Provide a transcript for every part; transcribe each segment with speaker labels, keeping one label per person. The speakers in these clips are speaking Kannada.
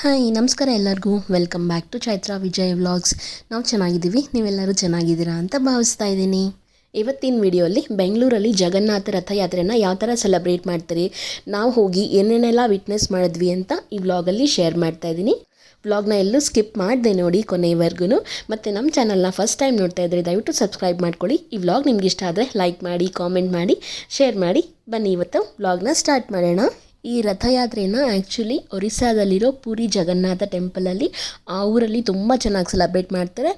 Speaker 1: ಹಾಯ್, ನಮಸ್ಕಾರ ಎಲ್ಲರಿಗೂ. Welcome back to Chaitra Vijay vlogs. ನಾವು ಚೆನ್ನಾಗಿದ್ದೀವಿ, ನೀವೆಲ್ಲರೂ ಚೆನ್ನಾಗಿದ್ದೀರಾ ಅಂತ ಭಾವಿಸ್ತಾ ಇದ್ದೀನಿ. ಇವತ್ತಿನ ವಿಡಿಯೋಲಿ ಬೆಂಗಳೂರಲ್ಲಿ ಜಗನ್ನಾಥ ರಥಯಾತ್ರೆಯನ್ನು ಯಾವ ಥರ ಸೆಲೆಬ್ರೇಟ್ ಮಾಡ್ತಾರೆ, ನಾವು ಹೋಗಿ ಏನೇನೆಲ್ಲ ವಿಟ್ನೆಸ್ ಮಾಡಿದ್ವಿ ಅಂತ ಈ ವ್ಲಾಗಲ್ಲಿ ಶೇರ್ ಮಾಡ್ತಾ ಇದ್ದೀನಿ. ವ್ಲಾಗ್ನ ಎಲ್ಲೂ ಸ್ಕಿಪ್ ಮಾಡಿದೆ ನೋಡಿ ಕೊನೆಯವರೆಗೂ ಮತ್ತು ನಮ್ಮ ಚಾನಲ್ನ ಫಸ್ಟ್ ಟೈಮ್ ನೋಡ್ತಾ ಇದ್ದರೆ ದಯವಿಟ್ಟು ಸಬ್ಸ್ಕ್ರೈಬ್ ಮಾಡ್ಕೊಳ್ಳಿ. ಈ ವ್ಲಾಗ್ ನಿಮ್ಗೆ ಇಷ್ಟ ಆದರೆ ಲೈಕ್ ಮಾಡಿ ಕಾಮೆಂಟ್ ಮಾಡಿ ಶೇರ್ ಮಾಡಿ. ಬನ್ನಿ, ಇವತ್ತು ವ್ಲಾಗ್ನ ಸ್ಟಾರ್ಟ್ ಮಾಡೋಣ. ಈ ರಥಯಾತ್ರೆಯನ್ನು ಆ್ಯಕ್ಚುಲಿ ಒರಿಸ್ಸಾದಲ್ಲಿರೋ ಪುರಿ ಜಗನ್ನಾಥ ಟೆಂಪಲಲ್ಲಿ, ಆ ಊರಲ್ಲಿ ತುಂಬ ಚೆನ್ನಾಗಿ ಸೆಲೆಬ್ರೇಟ್ ಮಾಡ್ತಾರೆ.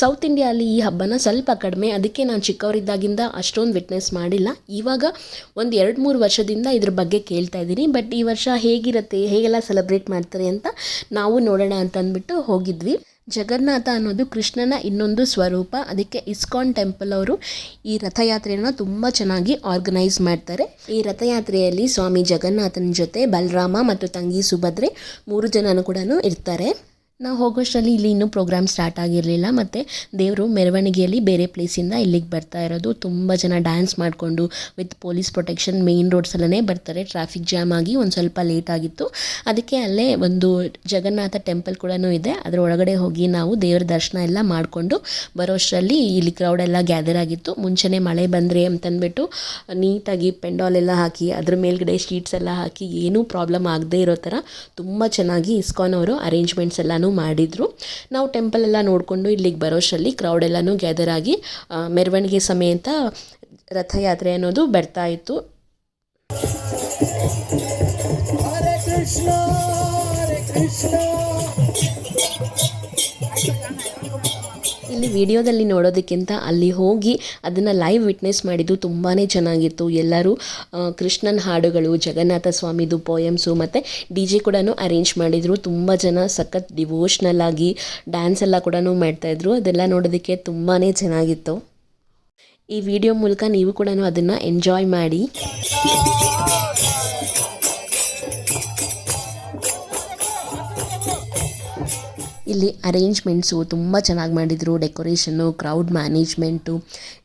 Speaker 1: ಸೌತ್ ಇಂಡಿಯಲ್ಲಿ ಈ ಹಬ್ಬನ ಸ್ವಲ್ಪ ಕಡಿಮೆ, ಅದಕ್ಕೆ ನಾನು ಚಿಕ್ಕವರಿದ್ದಾಗಿಂದ ಅಷ್ಟೊಂದು ವಿಟ್ನೆಸ್ ಮಾಡಿಲ್ಲ. ಇವಾಗ ಒಂದು ಎರಡು ಮೂರು ವರ್ಷದಿಂದ ಇದ್ರ ಬಗ್ಗೆ ಕೇಳ್ತಾ ಇದ್ದೀನಿ. ಬಟ್ ಈ ವರ್ಷ ಹೇಗಿರುತ್ತೆ, ಹೇಗೆಲ್ಲ ಸೆಲೆಬ್ರೇಟ್ ಮಾಡ್ತಾರೆ ಅಂತ ನಾವು ನೋಡೋಣ ಅಂತ ಅಂದ್ಬಿಟ್ಟು ಹೋಗಿದ್ವಿ. ಜಗನ್ನಾಥ ಅನ್ನೋದು ಕೃಷ್ಣನ ಇನ್ನೊಂದು ಸ್ವರೂಪ. ಅದಕ್ಕೆ ಇಸ್ಕಾನ್ ಟೆಂಪಲ್ ಅವರು ಈ ರಥಯಾತ್ರೆಯನ್ನು ತುಂಬ ಚೆನ್ನಾಗಿ ಆರ್ಗನೈಸ್ ಮಾಡ್ತಾರೆ. ಈ ರಥಯಾತ್ರೆಯಲ್ಲಿ ಸ್ವಾಮಿ ಜಗನ್ನಾಥನ ಜೊತೆ ಬಲರಾಮ ಮತ್ತು ತಂಗಿ ಸುಭದ್ರೆ ಮೂರು ಜನನು ಕೂಡ ಇರ್ತಾರೆ. ನಾವು ಹೋಗೋಷ್ಟರಲ್ಲಿ ಇಲ್ಲಿ ಇನ್ನೂ ಪ್ರೋಗ್ರಾಮ್ ಸ್ಟಾರ್ಟ್ ಆಗಿರಲಿಲ್ಲ, ಮತ್ತು ದೇವರು ಮೆರವಣಿಗೆಯಲ್ಲಿ ಬೇರೆ ಪ್ಲೇಸಿಂದ ಇಲ್ಲಿಗೆ ಬರ್ತಾ ಇರೋದು. ತುಂಬ ಜನ ಡ್ಯಾನ್ಸ್ ಮಾಡಿಕೊಂಡು ವಿತ್ ಪೊಲೀಸ್ ಪ್ರೊಟೆಕ್ಷನ್ ಮೇಯ್ನ್ ರೋಡ್ಸಲ್ಲೇ ಬರ್ತಾರೆ. ಟ್ರಾಫಿಕ್ ಜಾಮ್ ಆಗಿ ಒಂದು ಸ್ವಲ್ಪ ಲೇಟ್ ಆಗಿತ್ತು. ಅದಕ್ಕೆ ಅಲ್ಲೇ ಒಂದು ಜಗನ್ನಾಥ ಟೆಂಪಲ್ ಕೂಡ ಇದೆ. ಅದರ ಒಳಗಡೆ ಹೋಗಿ ನಾವು ದೇವರ ದರ್ಶನ ಎಲ್ಲ ಮಾಡಿಕೊಂಡು ಬರೋಷ್ಟರಲ್ಲಿ ಇಲ್ಲಿ ಕ್ರೌಡ್ ಎಲ್ಲ ಗ್ಯಾದರ್ ಆಗಿತ್ತು. ಮುಂಚೆನೇ ಮಳೆ ಬಂದರೆ ಅಂತಂದ್ಬಿಟ್ಟು ನೀಟಾಗಿ ಪೆಂಡಾಲ್ ಎಲ್ಲ ಹಾಕಿ, ಅದ್ರ ಮೇಲ್ಗಡೆ ಶೀಟ್ಸ್ ಎಲ್ಲ ಹಾಕಿ, ಏನೂ ಪ್ರಾಬ್ಲಮ್ ಆಗದೇ ಇರೋ ಥರ ತುಂಬ ಚೆನ್ನಾಗಿ ಇಸ್ಕಾನ್ ಅವರು ಅರೇಂಜ್ಮೆಂಟ್ಸ್ ಎಲ್ಲನೂ ಮಾಡಿದರು. ನಾವು ಟೆಂಪಲ್ ಎಲ್ಲ ನೋಡಿಕೊಂಡು ಇಲ್ಲಿಗೆ ಬರೋಷ್ಟರಲ್ಲಿ ಕ್ರೌಡ್ ಎಲ್ಲನೂ ಗ್ಯಾದರ್ ಆಗಿ ಮೆರವಣಿಗೆ ಸಮೇತ ರಥಯಾತ್ರೆ ಅನ್ನೋದು ಬರ್ತಾ ಇತ್ತು.
Speaker 2: Hare
Speaker 1: ಇಲ್ಲಿ ವಿಡಿಯೋದಲ್ಲಿ ನೋಡೋದಕ್ಕಿಂತ ಅಲ್ಲಿ ಹೋಗಿ ಅದನ್ನು ಲೈವ್ ವಿಟ್ನೆಸ್ ಮಾಡಿದ್ದು ತುಂಬಾ ಚೆನ್ನಾಗಿತ್ತು. ಎಲ್ಲರೂ ಕೃಷ್ಣನ್ ಹಾಡುಗಳು, ಜಗನ್ನಾಥ ಸ್ವಾಮಿದು ಪೋಯಮ್ಸು ಮತ್ತು ಡಿ ಜೆ ಕೂಡ ಅರೇಂಜ್ ಮಾಡಿದರು. ತುಂಬ ಜನ ಸಖತ್ ಡಿವೋಷ್ನಲ್ ಆಗಿ ಡ್ಯಾನ್ಸ್ ಎಲ್ಲ ಕೂಡ ಮಾಡ್ತಾಯಿದ್ರು ಅದೆಲ್ಲ ನೋಡೋದಕ್ಕೆ ತುಂಬಾ ಚೆನ್ನಾಗಿತ್ತು. ಈ ವಿಡಿಯೋ ಮೂಲಕ ನೀವು ಕೂಡ ಅದನ್ನು ಎಂಜಾಯ್ ಮಾಡಿ. ಇಲ್ಲಿ ಅರೇಂಜ್ಮೆಂಟ್ಸು ತುಂಬ ಚೆನ್ನಾಗಿ ಮಾಡಿದರು. Decoration crowd management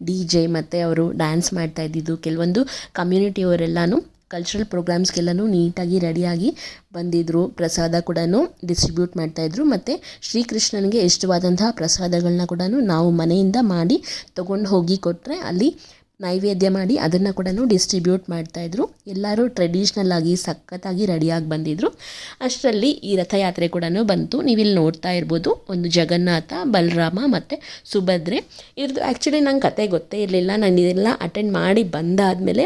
Speaker 1: D J ಮತ್ತು ಅವರು ಡ್ಯಾನ್ಸ್ ಮಾಡ್ತಾ ಇದ್ದಿದ್ದು. ಕೆಲವೊಂದು ಕಮ್ಯುನಿಟಿಯವರೆಲ್ಲನೂ ಕಲ್ಚರಲ್ ಪ್ರೋಗ್ರಾಮ್ಸ್ಗೆಲ್ಲನೂ ನೀಟಾಗಿ ರೆಡಿಯಾಗಿ ಬಂದಿದ್ದರು ಪ್ರಸಾದ ಕೂಡ ಡಿಸ್ಟ್ರಿಬ್ಯೂಟ್ ಮಾಡ್ತಾಯಿದ್ರು ಮತ್ತು ಶ್ರೀಕೃಷ್ಣನಿಗೆ ಇಷ್ಟವಾದಂತಹ ಪ್ರಸಾದಗಳನ್ನ ಕೂಡ ನಾವು ಮನೆಯಿಂದ ಮಾಡಿ ತೊಗೊಂಡು ಹೋಗಿ ಕೊಟ್ಟರೆ ಅಲ್ಲಿ ನೈವೇದ್ಯ ಮಾಡಿ ಅದನ್ನು ಕೂಡ ಡಿಸ್ಟ್ರಿಬ್ಯೂಟ್ ಮಾಡ್ತಾಯಿದ್ರು ಎಲ್ಲರೂ ಟ್ರೆಡಿಷ್ನಲ್ ಆಗಿ, ಸಖತ್ತಾಗಿ ರೆಡಿಯಾಗಿ ಬಂದಿದ್ದರು ಅಷ್ಟರಲ್ಲಿ ಈ ರಥಯಾತ್ರೆ ಕೂಡ ಬಂತು. ನೀವಿಲ್ಲಿ ನೋಡ್ತಾ ಇರ್ಬೋದು, ಒಂದು ಜಗನ್ನಾಥ, ಬಲರಾಮ ಮತ್ತು ಸುಭದ್ರೆ. ಇದ್ರದ್ದು ಆ್ಯಕ್ಚುಲಿ ನಂಗೆ ಕತೆ ಗೊತ್ತೇ ಇರಲಿಲ್ಲ. ನಾನು ಇದೆಲ್ಲ ಅಟೆಂಡ್ ಮಾಡಿ ಬಂದಾದಮೇಲೆ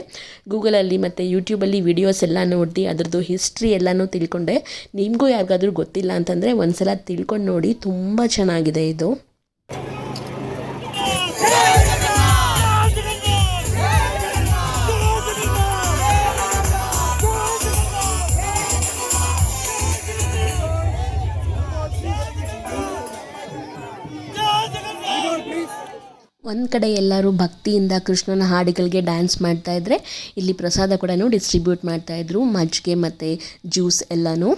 Speaker 1: ಗೂಗಲಲ್ಲಿ ಮತ್ತು ಯೂಟ್ಯೂಬಲ್ಲಿ ವಿಡಿಯೋಸ್ ಎಲ್ಲ ನೋಡಿ ಅದ್ರದ್ದು ಹಿಸ್ಟ್ರಿ ಎಲ್ಲನೂ ತಿಳ್ಕೊಂಡೆ. ನಿಮಗೂ ಯಾರಿಗಾದ್ರೂ ಗೊತ್ತಿಲ್ಲ ಅಂತಂದರೆ ಒಂದು ಸಲ ತಿಳ್ಕೊಂಡು ನೋಡಿ, ತುಂಬ ಚೆನ್ನಾಗಿದೆ ಇದು. ಒಂದು ಕಡೆ ಎಲ್ಲರೂ ಭಕ್ತಿಯಿಂದ ಕೃಷ್ಣನ ಹಾಡುಗಳಿಗೆ ಡ್ಯಾನ್ಸ್ ಮಾಡ್ತಾ ಇದ್ರೆ ಇಲ್ಲಿ ಪ್ರಸಾದ ಕೂಡ ಡಿಸ್ಟ್ರಿಬ್ಯೂಟ್ ಮಾಡ್ತಾ ಇದ್ರು, ಮಜ್ಜಿಗೆ ಮತ್ತು ಜ್ಯೂಸ್ ಎಲ್ಲನೂ.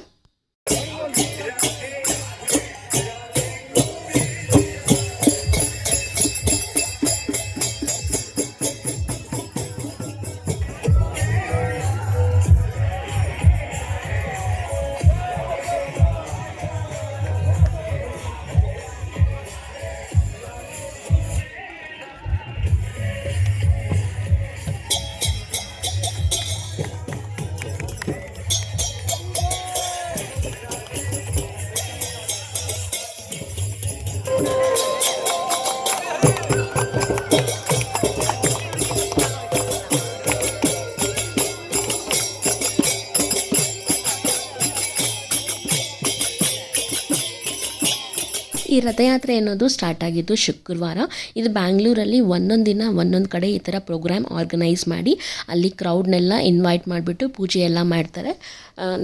Speaker 1: ಈ ರಥಯಾತ್ರೆ ಅನ್ನೋದು ಸ್ಟಾರ್ಟ್ ಆಗಿದ್ದು ಶುಕ್ರವಾರ. ಇದು ಬ್ಯಾಂಗ್ಳೂರಲ್ಲಿ ಒಂದೊಂದು ದಿನ, ಒಂದೊಂದು ಕಡೆ ಈ ಥರ ಪ್ರೋಗ್ರಾಮ್ ಆರ್ಗನೈಸ್ ಮಾಡಿ ಅಲ್ಲಿ ಕ್ರೌಡ್ನೆಲ್ಲ ಇನ್ವೈಟ್ ಮಾಡಿಬಿಟ್ಟು ಪೂಜೆ ಎಲ್ಲ ಮಾಡ್ತಾರೆ.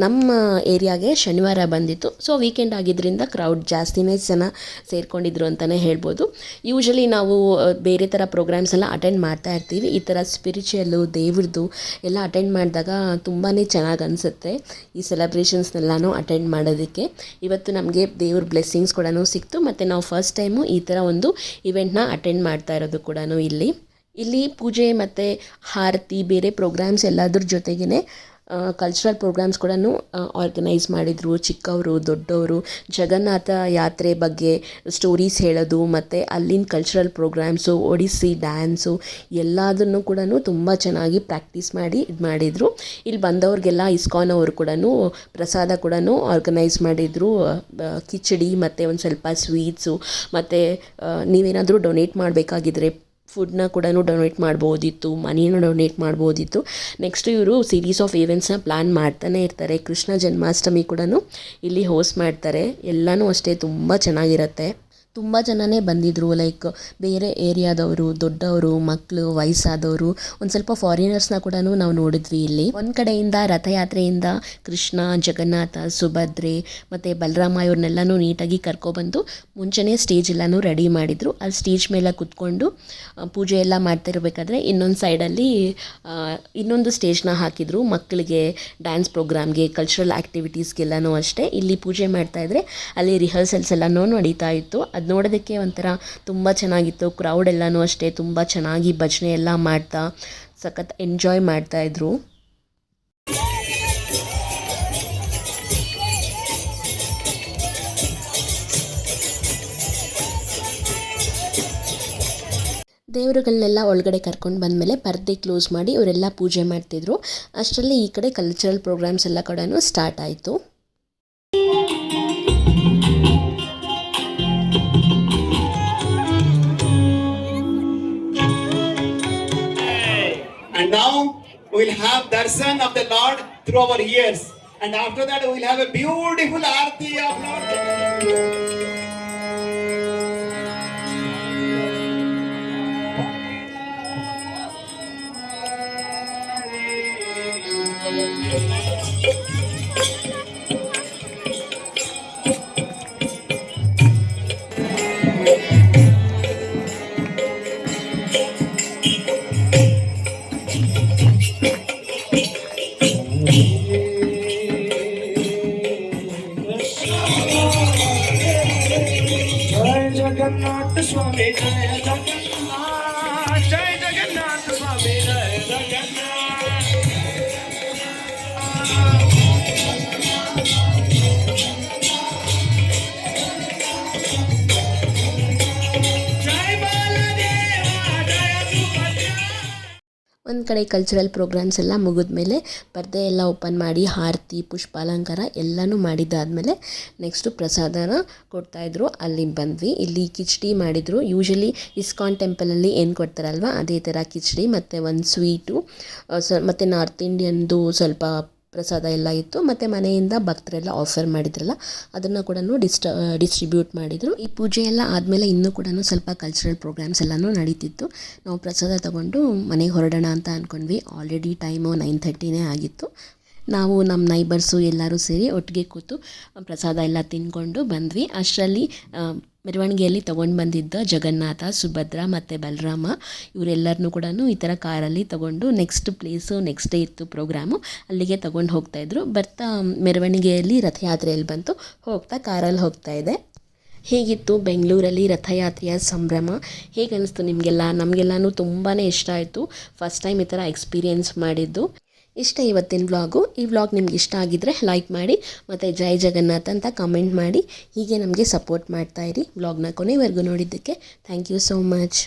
Speaker 1: ನಮ್ಮ ಏರಿಯಾಗೆ ಶನಿವಾರ ಬಂದಿತ್ತು. ಸೊ ವೀಕೆಂಡ್ ಆಗಿದ್ದರಿಂದ ಕ್ರೌಡ್ ಜಾಸ್ತಿನೇ ಜನ ಸೇರ್ಕೊಂಡಿದ್ರು ಅಂತಲೇ ಹೇಳ್ಬೋದು. ಯೂಶಲಿ ನಾವು ಬೇರೆ ಥರ ಪ್ರೋಗ್ರಾಮ್ಸ್ ಎಲ್ಲ ಅಟೆಂಡ್ ಮಾಡ್ತಾ ಇರ್ತೀವಿ. ಈ ಥರ ಸ್ಪಿರಿಚುವಲ್ಲು ದೇವ್ರದ್ದು ಎಲ್ಲ ಅಟೆಂಡ್ ಮಾಡಿದಾಗ ತುಂಬಾ ಚೆನ್ನಾಗಿ ಅನಿಸುತ್ತೆ ಈ ಸೆಲೆಬ್ರೇಷನ್ಸ್ನೆಲ್ಲನೂ ಅಟೆಂಡ್ ಮಾಡೋದಕ್ಕೆ. ಇವತ್ತು ನಮಗೆ ದೇವ್ರ ಬ್ಲೆಸ್ಸಿಂಗ್ಸ್ ಕೂಡ ಸಿಕ್ತು. ಮತ್ತು ನಾವು ಫಸ್ಟ್ ಟೈಮು ಈ ಥರ ಒಂದು ಇವೆಂಟ್ನ ಅಟೆಂಡ್ ಮಾಡ್ತಾ ಇರೋದು ಕೂಡ ಇಲ್ಲಿ. ಇಲ್ಲಿ ಪೂಜೆ ಮತ್ತು ಆರತಿ ಬೇರೆ ಪ್ರೋಗ್ರಾಮ್ಸ್ ಎಲ್ಲದ್ರ ಜೊತೆಗೇ ಕಲ್ಚರಲ್ ಪ್ರೋಗ್ರಾಮ್ಸ್ ಕೂಡ ಆರ್ಗನೈಸ್ ಮಾಡಿದರು. ಚಿಕ್ಕವರು, ದೊಡ್ಡವರು, ಜಗನ್ನಾಥ ಯಾತ್ರೆ ಬಗ್ಗೆ ಸ್ಟೋರೀಸ್ ಹೇಳೋದು, ಮತ್ತು ಅಲ್ಲಿನ ಕಲ್ಚರಲ್ ಪ್ರೋಗ್ರಾಮ್ಸು ಒಡಿಸ್ಸಿ ಡ್ಯಾನ್ಸು ಎಲ್ಲದನ್ನು ಕೂಡ ತುಂಬ ಚೆನ್ನಾಗಿ ಪ್ರಾಕ್ಟೀಸ್ ಮಾಡಿ ಇದು ಮಾಡಿದರು. ಇಲ್ಲಿ ಬಂದವ್ರಿಗೆಲ್ಲ ಇಸ್ಕಾನ್ ಅವರು ಕೂಡ ಪ್ರಸಾದ ಕೂಡ ಆರ್ಗನೈಸ್ ಮಾಡಿದರು. ಕಿಚಡಿ, ಮತ್ತು ಒಂದು ಸ್ವಲ್ಪ ಸ್ವೀಟ್ಸು ಮತ್ತು ನೀವೇನಾದರೂ ಡೊನೇಟ್ ಮಾಡಬೇಕಾಗಿದ್ರೆ ಫುಡ್ನ ಕೂಡ ಡೊನೇಟ್ ಮಾಡ್ಬೋದಿತ್ತು ಮನಿನ ಡೊನೇಟ್ ಮಾಡ್ಬೋದಿತ್ತು. ನೆಕ್ಸ್ಟ್ ಇವರು ಸೀರೀಸ್ ಆಫ್ ಈವೆಂಟ್ಸ್ನ ಪ್ಲ್ಯಾನ್ ಮಾಡ್ತಾನೆ ಇರ್ತಾರೆ. ಕೃಷ್ಣ ಜನ್ಮಾಷ್ಟಮಿ ಕೂಡ ಇಲ್ಲಿ ಹೋಸ್ಟ್ ಮಾಡ್ತಾರೆ. ಎಲ್ಲನೂ ಅಷ್ಟೇ ತುಂಬ ಚೆನ್ನಾಗಿರುತ್ತೆ. ತುಂಬ ಜನನೇ ಬಂದಿದ್ದರು ಲೈಕ್ ಬೇರೆ ಏರಿಯಾದವರು ದೊಡ್ಡವರು ಮಕ್ಕಳು ವಯಸ್ಸಾದವರು ಒಂದು ಸ್ವಲ್ಪ ಫಾರಿನರ್ಸ್ನ ಕೂಡ ನಾವು ನೋಡಿದ್ವಿ ಇಲ್ಲಿ. ಒಂದು ಕಡೆಯಿಂದ ರಥಯಾತ್ರೆಯಿಂದ ಕೃಷ್ಣ ಜಗನ್ನಾಥ ಸುಭದ್ರೆ ಮತ್ತು ಬಲರಾಮ ಇವ್ರನ್ನೆಲ್ಲನೂ ನೀಟಾಗಿ ಕರ್ಕೊಬಂದು ಮುಂಚೆನೇ ಸ್ಟೇಜ್ ಎಲ್ಲನೂ ರೆಡಿ ಮಾಡಿದರು. ಅಲ್ಲಿ ಸ್ಟೇಜ್ ಮೇಲೆ ಕುತ್ಕೊಂಡು ಆ, ಪೂಜೆ ಎಲ್ಲ ಮಾಡ್ತಿರ್ಬೇಕಾದ್ರೆ ಇನ್ನೊಂದು ಸೈಡಲ್ಲಿ ಇನ್ನೊಂದು ಸ್ಟೇಜ್ನ ಹಾಕಿದರು. ಮಕ್ಕಳಿಗೆ ಡ್ಯಾನ್ಸ್ ಪ್ರೋಗ್ರಾಮ್ಗೆ ಕಲ್ಚರಲ್ ಆ್ಯಕ್ಟಿವಿಟೀಸ್ಗೆಲ್ಲನೂ ಅಷ್ಟೇ. ಇಲ್ಲಿ ಪೂಜೆ ಮಾಡ್ತಾಯಿದ್ರೆ ಅಲ್ಲಿ ರಿಹರ್ಸಲ್ಸ್ ಎಲ್ಲನೂ ನಡೀತಾ ಇತ್ತು. ಅದು ನೋಡೋದಕ್ಕೆ ಒಂಥರ ತುಂಬ ಚೆನ್ನಾಗಿತ್ತು. ಕ್ರೌಡ್ ಎಲ್ಲನೂ ಅಷ್ಟೇ ತುಂಬ ಚೆನ್ನಾಗಿ ಭಜನೆ ಎಲ್ಲ ಮಾಡ್ತಾ, ಸಖತ್ ಎಂಜಾಯ್ ಮಾಡ್ತಾಯಿದ್ರು ದೇವರುಗಳನ್ನೆಲ್ಲ ಒಳಗಡೆ ಕರ್ಕೊಂಡು ಬಂದಮೇಲೆ ಪರ್ದೆ ಕ್ಲೋಸ್ ಮಾಡಿ ಅವರೆಲ್ಲ ಪೂಜೆ ಮಾಡ್ತಿದ್ರು. ಅಷ್ಟರಲ್ಲಿ ಈ ಕಡೆ ಕಲ್ಚರಲ್ ಪ್ರೋಗ್ರಾಮ್ಸ್ ಎಲ್ಲ ಕೂಡ ಸ್ಟಾರ್ಟ್ ಆಯಿತು.
Speaker 2: And now we'll have darshan of the Lord through our ears. And after that, we'll have a beautiful arti of Lord. Jagannath. जय जगन्नाथ स्वामी जय जगन्नाथ
Speaker 1: ಒಂದು ಕಡೆ ಕಲ್ಚರಲ್ ಪ್ರೋಗ್ರಾಮ್ಸ್ ಎಲ್ಲ ಮುಗಿದ್ಮೇಲೆ ಪರ್ದೆ ಎಲ್ಲ ಓಪನ್ ಮಾಡಿ ಆರತಿ ಪುಷ್ಪಾಲಂಕಾರ ಎಲ್ಲನೂ ಮಾಡಿದ್ದಾದಮೇಲೆ ನೆಕ್ಸ್ಟು ಪ್ರಸಾದನ ಕೊಡ್ತಾಯಿದ್ರು ಅಲ್ಲಿ ಬಂದ್ವಿ. ಇಲ್ಲಿ ಕಿಚಡಿ ಮಾಡಿದರು. ಯೂಶಲಿ ಇಸ್ಕಾನ್ ಟೆಂಪಲಲ್ಲಿ ಏನು ಕೊಡ್ತಾರಲ್ವ, ಅದೇ ಥರ ಕಿಚಡಿ, ಮತ್ತು ಒಂದು ಸ್ವೀಟು ಸ, ಮತ್ತು ನಾರ್ತ್ ಇಂಡಿಯನ್ದು ಸ್ವಲ್ಪ ಪ್ರಸಾದ ಎಲ್ಲ ಇತ್ತು. ಮತ್ತು ಮನೆಯಿಂದ ಭಕ್ತರೆಲ್ಲ ಆಫರ್ ಮಾಡಿದ್ರಲ್ಲ, ಅದನ್ನು ಕೂಡ ಡಿಸ್ಟ ಡಿಸ್ಟ್ರಿಬ್ಯೂಟ್ ಮಾಡಿದರು. ಈ ಪೂಜೆ ಎಲ್ಲ ಆದಮೇಲೆ ಇನ್ನೂ ಕೂಡ ಸ್ವಲ್ಪ ಕಲ್ಚರಲ್ ಪ್ರೋಗ್ರಾಮ್ಸ್ ಎಲ್ಲನೂ ನಡೀತಿತ್ತು. ನಾವು ಪ್ರಸಾದ ತಗೊಂಡು ಮನೆಗೆ ಹೊರಡೋಣ ಅಂತ ಅಂದ್ಕೊಂಡ್ವಿ ಆಲ್ರೆಡಿ ಟೈಮು ನೈನ್ ಥರ್ಟಿನೇ ಆಗಿತ್ತು. ನಾವು ನಮ್ಮ ನೈಬರ್ಸು ಎಲ್ಲರೂ ಸೇರಿ ಒಟ್ಟಿಗೆ ಕೂತು ಪ್ರಸಾದ ಎಲ್ಲ ತಿಂದ್ಕೊಂಡು ಬಂದ್ವಿ. ಅಷ್ಟರಲ್ಲಿ ಮೆರವಣಿಗೆಯಲ್ಲಿ ತಗೊಂಡು ಬಂದಿದ್ದ ಜಗನ್ನಾಥ, ಸುಭದ್ರ ಮತ್ತು ಬಲರಾಮ ಇವರೆಲ್ಲರನ್ನೂ ಕೂಡ ಈ ಥರ ಕಾರಲ್ಲಿ ತಗೊಂಡು ನೆಕ್ಸ್ಟ್ ಪ್ಲೇಸು ನೆಕ್ಸ್ಟ್ ಡೇ ಇತ್ತು ಪ್ರೋಗ್ರಾಮು ಅಲ್ಲಿಗೆ ತೊಗೊಂಡು ಹೋಗ್ತಾಯಿದ್ರು ಬರ್ತಾ ಮೆರವಣಿಗೆಯಲ್ಲಿ ರಥಯಾತ್ರೆಯಲ್ಲಿ ಬಂತು. ಹೋಗ್ತಾ ಕಾರಲ್ಲಿ ಹೋಗ್ತಾ ಇದೆ. ಹೇಗಿತ್ತು ಬೆಂಗಳೂರಲ್ಲಿ ರಥಯಾತ್ರೆಯ ಸಂಭ್ರಮ? ಹೇಗೆ ಅನಿಸ್ತು ನಿಮಗೆಲ್ಲ? ನಮಗೆಲ್ಲನೂ ತುಂಬಾ ಇಷ್ಟ ಆಯಿತು. ಫಸ್ಟ್ ಟೈಮ್ ಈ ಥರ ಎಕ್ಸ್ಪೀರಿಯೆನ್ಸ್ ಮಾಡಿದ್ದು. ಇಷ್ಟ ಇವತ್ತಿನ ವ್ಲಾಗು. ಈ ವ್ಲಾಗ್ ನಿಮ್ಗೆ ಇಷ್ಟ ಆಗಿದ್ದರೆ ಲೈಕ್ ಮಾಡಿ, ಮತ್ತು ಜೈ ಜಗನ್ನಾಥ್ ಅಂತ ಕಮೆಂಟ್ ಮಾಡಿ. ಹೀಗೆ ನಮಗೆ ಸಪೋರ್ಟ್ ಮಾಡ್ತಾಯಿರಿ ವ್ಲಾಗ್ನ ಕೊನೆವರೆಗೂ ನೋಡಿದ್ದಕ್ಕೆ ಥ್ಯಾಂಕ್ ಯು ಸೋ ಮಚ್